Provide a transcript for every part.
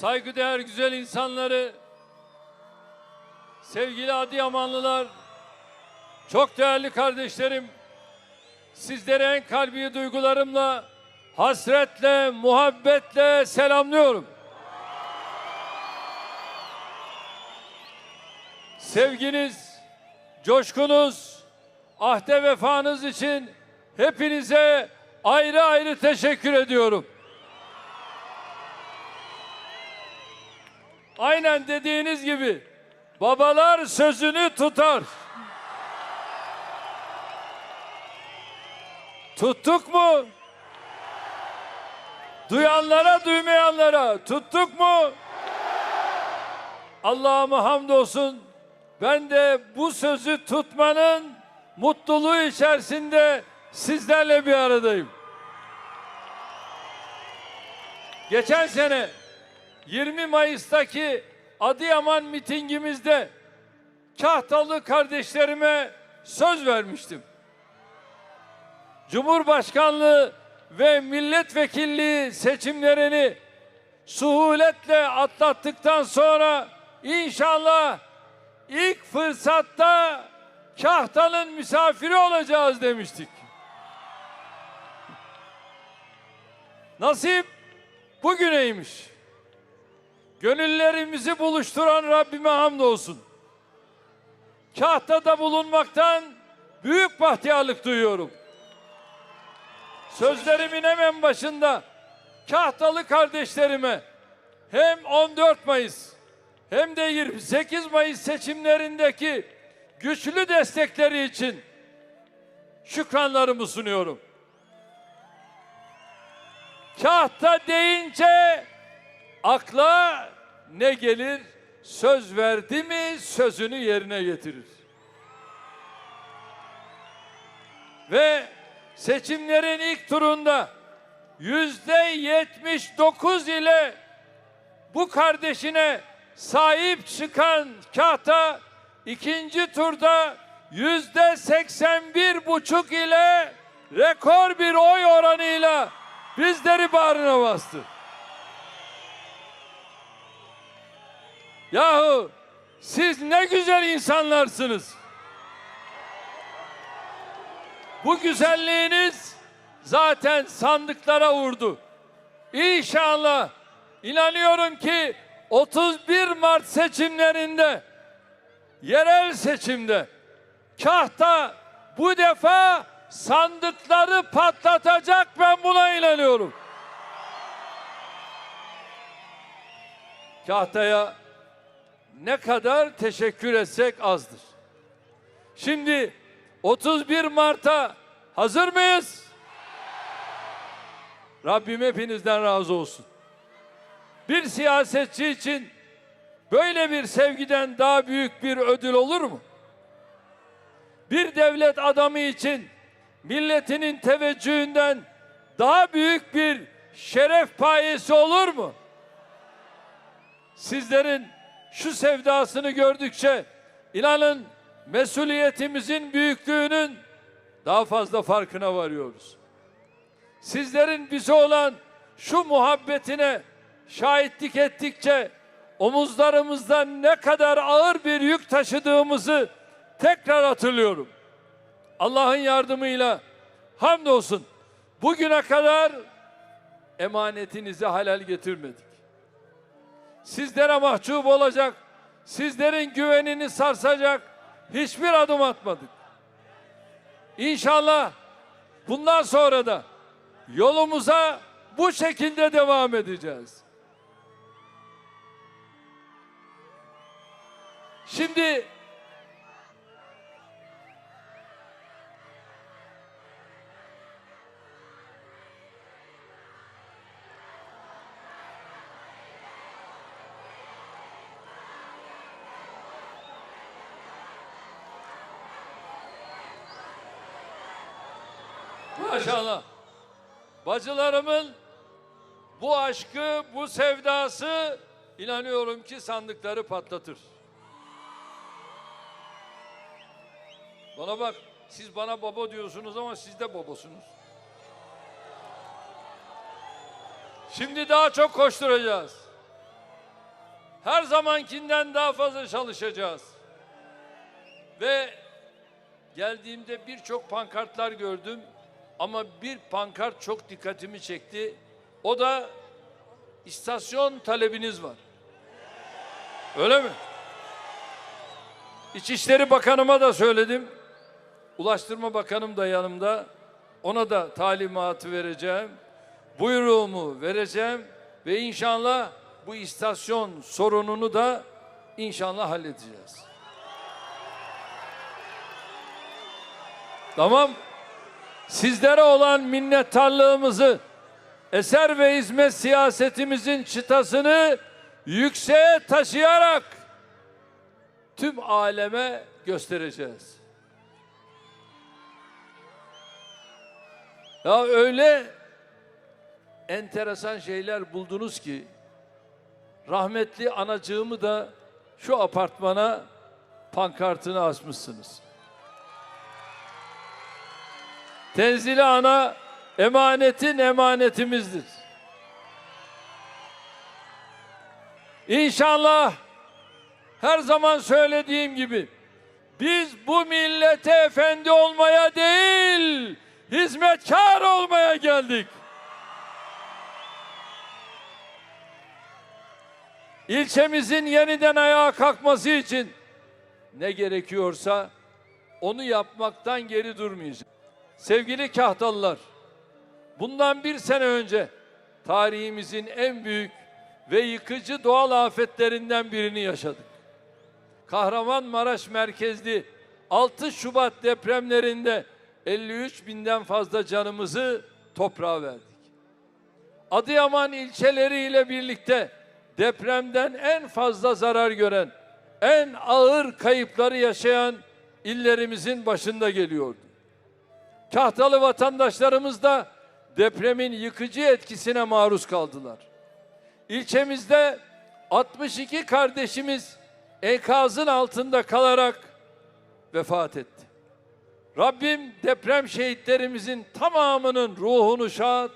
saygıdeğer güzel insanları, sevgili Adıyamanlılar, çok değerli kardeşlerim, sizlere en kalbi duygularımla, hasretle, muhabbetle selamlıyorum. Sevginiz, coşkunuz, ahde vefanız için hepinize ayrı ayrı teşekkür ediyorum. Aynen dediğiniz gibi babalar sözünü tutar. Tuttuk mu? Duyanlara duymayanlara tuttuk mu? Allah'ıma hamdolsun ben de bu sözü tutmanın mutluluğu içerisinde sizlerle bir aradayım. Geçen sene 20 Mayıs'taki Adıyaman mitingimizde Kahtalı kardeşlerime söz vermiştim. Cumhurbaşkanlığı ve milletvekilliği seçimlerini suhuletle atlattıktan sonra inşallah ilk fırsatta Kahtan'ın misafiri olacağız demiştik. Nasip bugüneymiş. Gönüllerimizi buluşturan Rabbime hamdolsun. Kahta'da bulunmaktan büyük bahtiyarlık duyuyorum. Sözlerimin hemen başında Kahtalı kardeşlerime hem 14 Mayıs hem de 28 Mayıs seçimlerindeki güçlü destekleri için şükranlarımı sunuyorum. Kahta deyince akla ne gelir? Söz verdi mi sözünü yerine getirir. Ve seçimlerin ilk turunda yüzde yetmiş dokuz ile bu kardeşine sahip çıkan Kahta ikinci turda yüzde seksen bir buçuk ile rekor bir oy oranıyla bizleri bağrına bastı. Yahu siz ne güzel insanlarsınız. Bu güzelliğiniz zaten sandıklara vurdu. İnşallah inanıyorum ki 31 Mart seçimlerinde yerel seçimde Kahta bu defa sandıkları patlatacak ben buna inanıyorum. Kahta'ya ne kadar teşekkür etsek azdır. Şimdi 31 Mart'a hazır mıyız? Rabbim hepinizden razı olsun. Bir siyasetçi için böyle bir sevgiden daha büyük bir ödül olur mu? Bir devlet adamı için milletinin teveccühünden daha büyük bir şeref payesi olur mu? Sizlerin şu sevdasını gördükçe inanın mesuliyetimizin büyüklüğünün daha fazla farkına varıyoruz. Sizlerin bize olan şu muhabbetine şahitlik ettikçe omuzlarımızdan ne kadar ağır bir yük taşıdığımızı tekrar hatırlıyorum. Allah'ın yardımıyla hamdolsun bugüne kadar emanetinizi halal getirmedik sizlere mahcup olacak, sizlerin güvenini sarsacak hiçbir adım atmadık. İnşallah bundan sonra da yolumuza bu şekilde devam edeceğiz. Şimdi Maşallah. Bacılarımın bu aşkı, bu sevdası inanıyorum ki sandıkları patlatır. Bana bak, siz bana baba diyorsunuz ama siz de babasınız. Şimdi daha çok koşturacağız. her zamankinden daha fazla çalışacağız. Ve geldiğimde birçok pankartlar gördüm ama bir pankart çok dikkatimi çekti. O da istasyon talebiniz var. Öyle mi? İçişleri Bakanıma da söyledim. Ulaştırma Bakanım da yanımda. Ona da talimatı vereceğim. Buyruğumu vereceğim ve inşallah bu istasyon sorununu da inşallah halledeceğiz. Tamam. Sizlere olan minnettarlığımızı eser ve hizmet siyasetimizin çıtasını yükseğe taşıyarak tüm aleme göstereceğiz. Ya öyle enteresan şeyler buldunuz ki rahmetli anacığımı da şu apartmana pankartını asmışsınız. Tenzili ana emanetin emanetimizdir. İnşallah her zaman söylediğim gibi biz bu millete efendi olmaya değil, hizmetkar olmaya geldik. İlçemizin yeniden ayağa kalkması için ne gerekiyorsa onu yapmaktan geri durmayacağız. Sevgili Kahtalılar, bundan bir sene önce tarihimizin en büyük ve yıkıcı doğal afetlerinden birini yaşadık. Kahramanmaraş merkezli 6 Şubat depremlerinde 53 binden fazla canımızı toprağa verdik. Adıyaman ilçeleriyle birlikte depremden en fazla zarar gören, en ağır kayıpları yaşayan illerimizin başında geliyordu. Kahtalı vatandaşlarımız da depremin yıkıcı etkisine maruz kaldılar. İlçemizde 62 kardeşimiz enkazın altında kalarak vefat etti. Rabbim deprem şehitlerimizin tamamının ruhunu şad,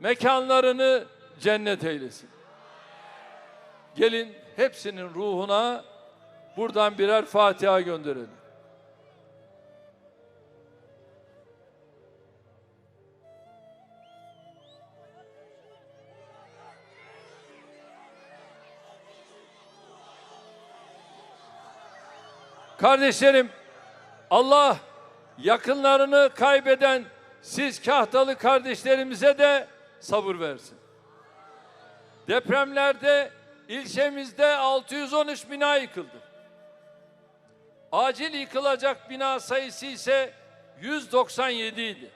mekanlarını cennet eylesin. Gelin hepsinin ruhuna buradan birer Fatiha gönderelim. Kardeşlerim Allah yakınlarını kaybeden siz kahtalı kardeşlerimize de sabır versin. Depremlerde ilçemizde 613 bina yıkıldı. Acil yıkılacak bina sayısı ise 197 idi.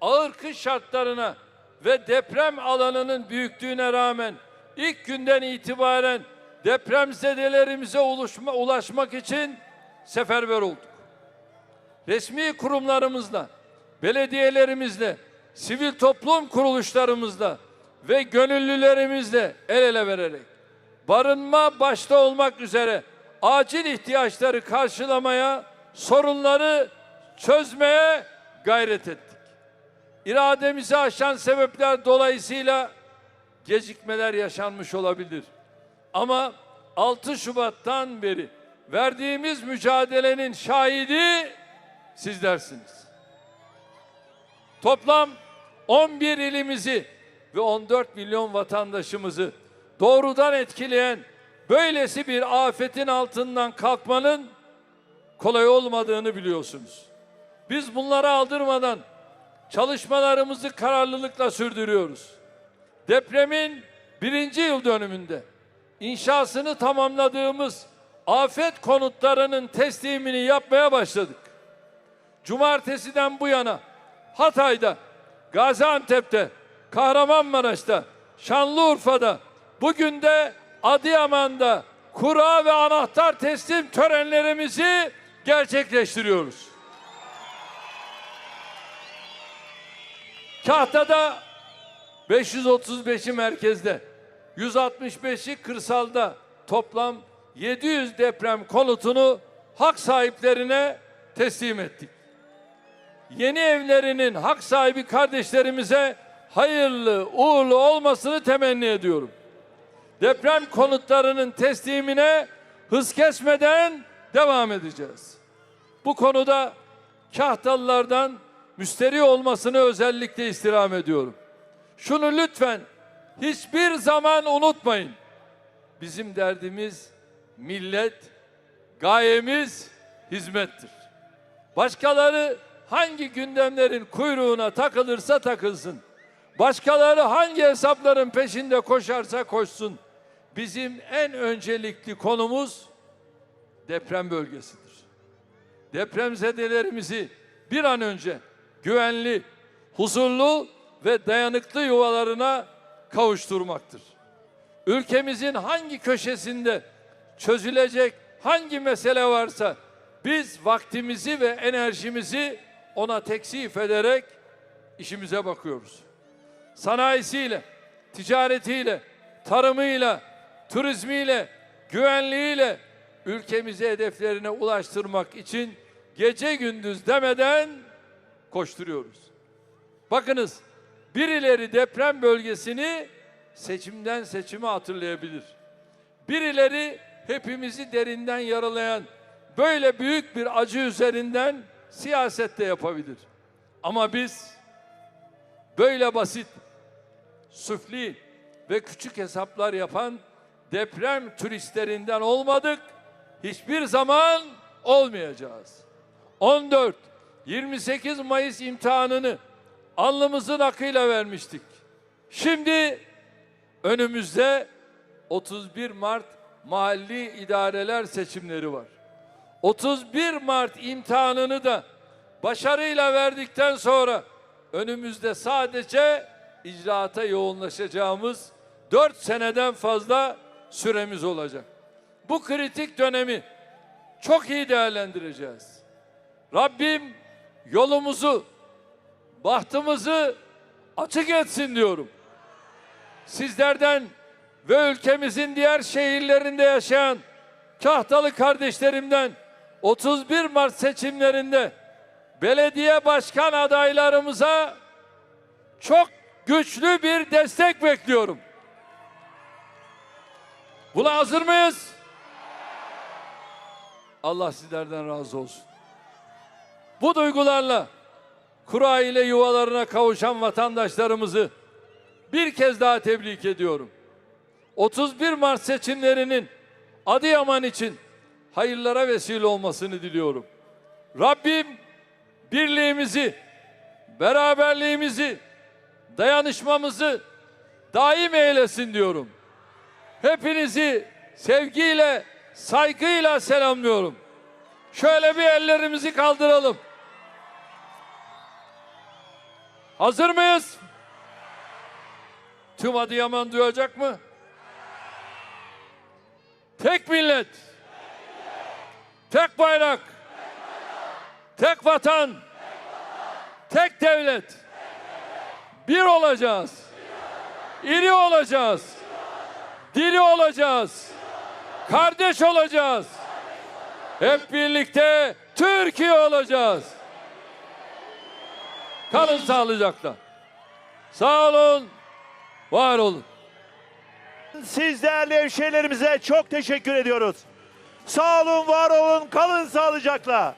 Ağır kış şartlarına ve deprem alanının büyüklüğüne rağmen ilk günden itibaren depremzedelerimize ulaşma, ulaşmak için seferber olduk. Resmi kurumlarımızla, belediyelerimizle, sivil toplum kuruluşlarımızla ve gönüllülerimizle el ele vererek barınma başta olmak üzere acil ihtiyaçları karşılamaya, sorunları çözmeye gayret ettik. İrademizi aşan sebepler dolayısıyla gecikmeler yaşanmış olabilir. Ama 6 Şubat'tan beri verdiğimiz mücadelenin şahidi sizlersiniz. Toplam 11 ilimizi ve 14 milyon vatandaşımızı doğrudan etkileyen böylesi bir afetin altından kalkmanın kolay olmadığını biliyorsunuz. Biz bunları aldırmadan çalışmalarımızı kararlılıkla sürdürüyoruz. Depremin birinci yıl dönümünde inşasını tamamladığımız afet konutlarının teslimini yapmaya başladık. Cumartesiden bu yana Hatay'da, Gaziantep'te, Kahramanmaraş'ta, Şanlıurfa'da, bugün de Adıyaman'da kura ve anahtar teslim törenlerimizi gerçekleştiriyoruz. Kahta'da 535'i merkezde, 165'i kırsalda toplam 700 deprem konutunu hak sahiplerine teslim ettik. Yeni evlerinin hak sahibi kardeşlerimize hayırlı, uğurlu olmasını temenni ediyorum. deprem konutlarının teslimine hız kesmeden devam edeceğiz. Bu konuda Kahtalılardan müsteri olmasını özellikle istirham ediyorum. Şunu lütfen hiçbir zaman unutmayın. Bizim derdimiz millet, gayemiz hizmettir. Başkaları hangi gündemlerin kuyruğuna takılırsa takılsın. Başkaları hangi hesapların peşinde koşarsa koşsun. Bizim en öncelikli konumuz deprem bölgesidir. Depremzedelerimizi bir an önce güvenli, huzurlu ve dayanıklı yuvalarına kavuşturmaktır. Ülkemizin hangi köşesinde çözülecek hangi mesele varsa biz vaktimizi ve enerjimizi ona teksif ederek işimize bakıyoruz. Sanayisiyle, ticaretiyle, tarımıyla, turizmiyle, güvenliğiyle ülkemizi hedeflerine ulaştırmak için gece gündüz demeden koşturuyoruz. Bakınız birileri deprem bölgesini seçimden seçime hatırlayabilir. Birileri hepimizi derinden yaralayan böyle büyük bir acı üzerinden siyaset de yapabilir. Ama biz böyle basit, süfli ve küçük hesaplar yapan deprem turistlerinden olmadık. Hiçbir zaman olmayacağız. 14 28 Mayıs imtihanını alnımızın akıyla vermiştik. Şimdi önümüzde 31 Mart mahalli idareler seçimleri var. 31 Mart imtihanını da başarıyla verdikten sonra önümüzde sadece icraata yoğunlaşacağımız 4 seneden fazla süremiz olacak. Bu kritik dönemi çok iyi değerlendireceğiz. Rabbim yolumuzu, bahtımızı açık etsin diyorum. Sizlerden ve ülkemizin diğer şehirlerinde yaşayan Kahtalı kardeşlerimden 31 Mart seçimlerinde belediye başkan adaylarımıza çok güçlü bir destek bekliyorum. Buna hazır mıyız? Allah sizlerden razı olsun. Bu duygularla kura ile yuvalarına kavuşan vatandaşlarımızı bir kez daha tebrik ediyorum. 31 Mart seçimlerinin Adıyaman için hayırlara vesile olmasını diliyorum. Rabbim birliğimizi, beraberliğimizi, dayanışmamızı daim eylesin diyorum. Hepinizi sevgiyle, saygıyla selamlıyorum. Şöyle bir ellerimizi kaldıralım. Hazır mıyız? Tüm Adıyaman duyacak mı? Tek millet. Tek bayrak. Tek vatan. Tek devlet. Bir olacağız. İri olacağız. Diri olacağız. Kardeş olacağız. Hep birlikte Türkiye olacağız. Kalın sağlıcakla. Sağ olun, var olun. Siz değerli hemşehrilerimize çok teşekkür ediyoruz. Sağ olun, var olun, kalın sağlıcakla.